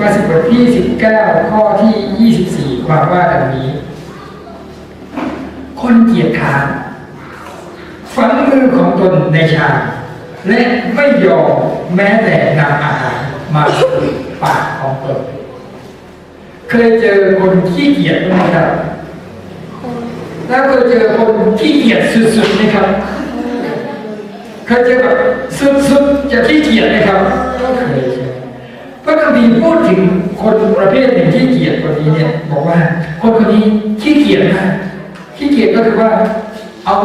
ภาษิบทที่19ข้อที่24ความว่าดังนี้ คนเกียจคร้านฝังมือของตนในชา และไม่ยอมแม้แต่นำอาหารมาสู่ปากของตนเคยเจอคนขี้เกียจไหมครับแล้วเคยเจอคนขี้เกียจสุดๆไหมครับเคยเจอแบบสุดๆจะขี้เกียจไหมครับเคย ใช่ไหมพระคัมภีร์พูดถึงคนประเภทหนึ่งขี้เกียจคนนี้เนี่ยบอกว่า คนคนนี้ขี้เกียจมากขี้เกียจก็คือว่าเอา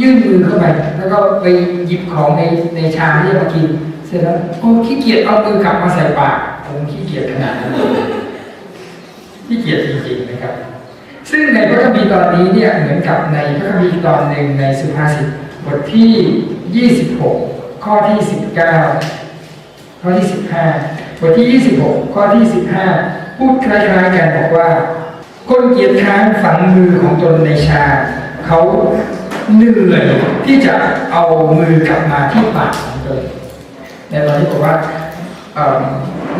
ยื่นมือเข้าไป แล้วก็ไปหยิบของในในชามที่มากิน เสร็จแล้วโอ้ขี้เกียจเอามือกลับมาใส่ปากผมขี้เกียจขนาดนั้นขี้เกียจจริงๆนะครับ ซึ่งในพระคัมภีร์ตอนนี้เนี่ยเหมือนกับในพระคัมภีร์ตอนหนึ่งในสุภาษิตบทที่ 26 ข้อที่ 19 ข้อที่ 15 บทที่ 26 ข้อที่ 15 พูดคล้ายๆกันบอกว่า คนเกียจค้านฝังมือของตนในชา เขาเหนื่อยที่จะเอามือกลับมาที่ปากของตนในตอนที่บอกว่า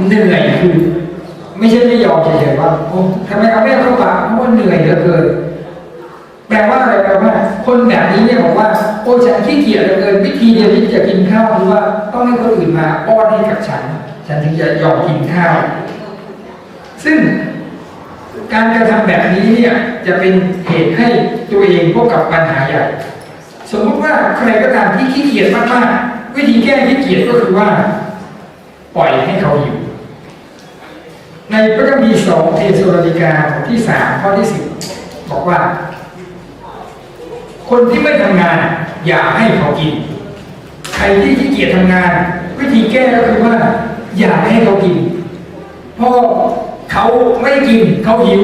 เหนื่อยคือไม่ใช่ไม่ยอมเฉยๆว่าทำไมเอาไม่เอาเข้าปากเพราะว่าเหนื่อยเหลือเกิน ลว่าอะไรแปลว่า คนแบบนี้เนี่ยบอกว่า โอ้ฉันขี้เกียจเหลือเกินวิธีเดียวที่จะกินข้าวคือว่าต้องให้คนอื่นมาป้อนให้กับฉัน ฉันถึงจะยอมกินข้าว ซึ่งการกระทำแบบนี้เนี่ยจะเป็นเหตุให้ตัวเองพบกับปัญหาใหญ่สมมติว่าใครก็ตามที่ขี้เกียจมากๆวิธีแก้ขี้เกียจก็คือว่า ปล่อยให้เขาอยู่ ในพระคัมภีร์สองเทสโลนิกาบทที่สามข้อที่สิบบอกว่า คนที่ไม่ทำงาน อย่าให้เขากิน ใครที่ขี้เกียจทำงาน วิธีแก้ก็คือว่า อย่าให้เขากินเพราะเขาไม่กินเขาหิว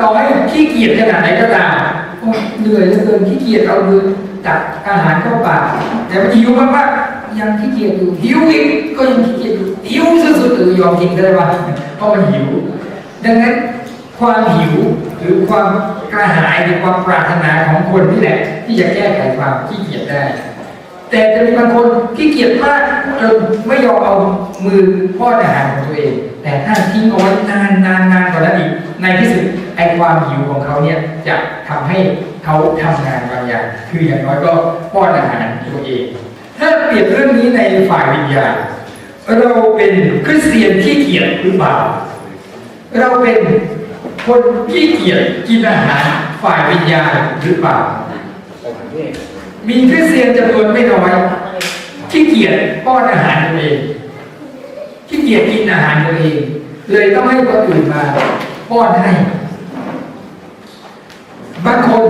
ต่อให้ขี้เกียจขนาดไหนก็ตามเหนื่อยเหลือเกินขี้เกียจเอามือตักอาหารเข้าปากแต่มันหิวมากๆยังขี้เกียจอยู่หิวอีกก็ยังขี้เกียจอยู่หิวสุดๆเออยอมกินก็ได้ว่าเพราะมันหิว ดังนั้น ความหิวหรือความกระหายหรือความปรารถนาของคนนี่แหละ ที่จะแก้ไขความขี้เกียจได้ แต่จะมีบางคนขี้เกียจมากจนไม่ยอมเอามือป้อนอาหารของตัวเอง แต่ถ้าทิ้งเอาไว้นานนานนานกว่านั้นอีกในที่สุดไอความหิวของเขาเนี่ยจะทำให้เขาทำงานบางอย่าง คืออย่างน้อยก็ป้อนอาหารตัวเอง ถ้าเปรียบเรื่องนี้ในฝ่ายวิญญาณเราเป็นคริสเตียนที่เกียจหรือเปล่า เราเป็น คนที่เกียจกินอาหารฝ่ายวิญญาณหรือเปล่า มีคริสเตียนจำนวนไม่น้อยที่เกียจป้อนอาหารตัวเองที่เกียจกินอาหารตัวเองเลยต้องให้คนอื่นมาป้อนให้บางคน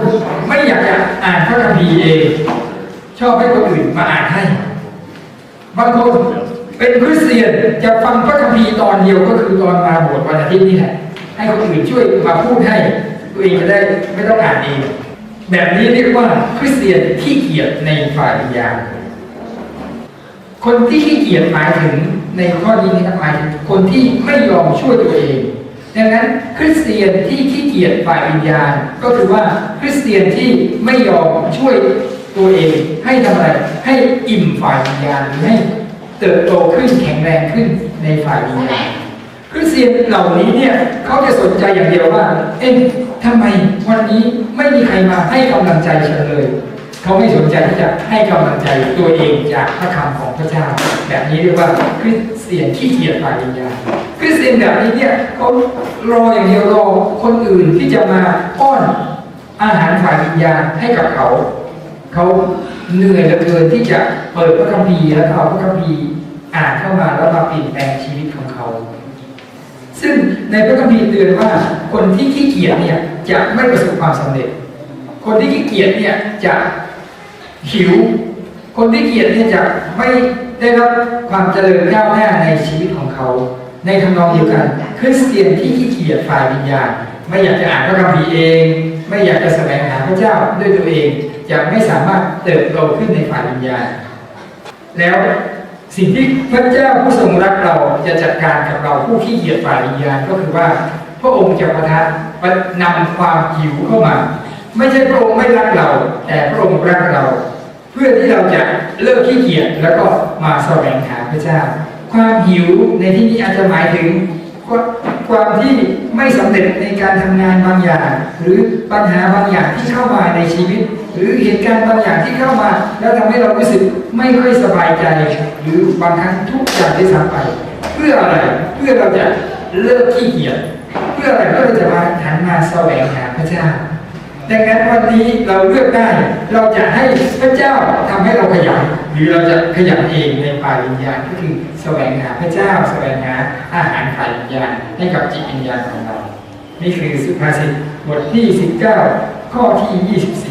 ไม่อยากจะอ่านพระคัมภีร์เองชอบให้คนอื่นมาอ่านให้ บางคนเป็นคริสเตียนจะฟังพระคัมภีร์ตอนเดียวก็คือตอนมาโบสถ์วันอาทิตย์นี่แหละ ให้คนอื่นช่วยมาพูดให้ตัวเองจะได้ไม่ต้องอ่านเองแบบนี้เรียกว่าคริสเตียนที่เกียจในฝ่ายวิญญาณคนที่ขี้เกียจหมายถึงในข้อนี้นะครับหมายถึงคนที่ไม่ยอมช่วยตัวเอง ดังนั้นคริสเตียนที่ขี้เกียจฝ่ายวิญญาณ ก็คือว่าคริสเตียนที่ไม่ยอมช่วยตัวเอง ให้ทำอะไรให้อิ่มฝ่ายวิญญาณให้เติบโตขึ้นแข็งแรงขึ้นในฝ่ายวิญญาณ ริสเตียนเหล่านี้เนี่ยเขาจะสนใจอย่างเดียวว่า เอ๊ะทำไมวันนี้ไม่มีใครมาให้กำลังใจฉันเลยเขาไม่สนใจที่จะให้กำลังใจตัวเองจากพระคำของพระเจ้า แบบนี้เรียกว่าคริสเตียนขี้เกียจฝ่ายวิญญาณคริสเตียนแบบนี้เนี่ยเขารออย่างเดียวรอคนอื่นที่จะมาป้อนอาหารฝ่ายวิญญาณให้กับเขา เขาเหนื่อยเหลือเกินที่จะเปิดพระคัมภีร์แล้วเอาพระคัมภีร์อ่านเข้ามาแล้วมาเปลี่ยนแปลงชีวิตของเขา ซึ่งในพระคัมภีร์เตือนว่าคนที่ขี้เกียจเนี่ยจะไม่ประสบความสำเร็จ คนที่ขี้เกียจเนี่ยจะหิว คนที่เกียจเนี่ยจะไม่ได้รับความเจริญก้าวหน้าในชีวิตของเขา ในทำนองเดียวกันคริสเตียนที่ขี้เกียจฝ่ายวิญญาณไม่อยากจะอ่านพระคัมภีร์เอง ไม่อยากจะแสวงหาพระเจ้าด้วยตัวเองจะไม่สามารถเติบโตขึ้นในฝ่ายวิญญาณ แล้ว สิ่งที่พระเจ้าผู้ทรงรักเราจะจัดการกับเราผู้ขี้เกียจฝ่ายวิญญาณก็คือว่าพระองค์จะประทานนำความหิวเข้ามา ไม่ใช่พระองค์ไม่รักเรา แต่พระองค์รักเรา เพื่อที่เราจะเลิกขี้เกียจแล้วก็มาแสวงหาพระเจ้า ความหิวในที่นี้อาจจะหมายถึงความความที่ไม่สำเร็จในการทำงานบางอย่าง หรือปัญหาบางอย่างที่เข้ามาในชีวิต หรือเหตุการณ์บางอย่างที่เข้ามา แล้วทำให้เรารู้สึกไม่ค่อยสบายใจ หรือบางครั้งทุกอย่างได้ซ้ำไป เพื่ออะไรเพื่อเราจะเลิกขี้เกียจเพื่ออะไรเพื่อเราจะมาหันมาแสวงหาพระเจ้าดังนั้นวันนี้เราเลือกได้เราจะให้พระเจ้าทำให้เราขยันหรือเราจะขยันเองในฝ่ายวิญญาณก็คือแสวงหาพระเจ้าแสวงหาอาหารฝ่ายวิญญาณให้กับจิตวิญญาณของเรา นี่คือสุภาษิตบทที่ 19 ข้อที่ 24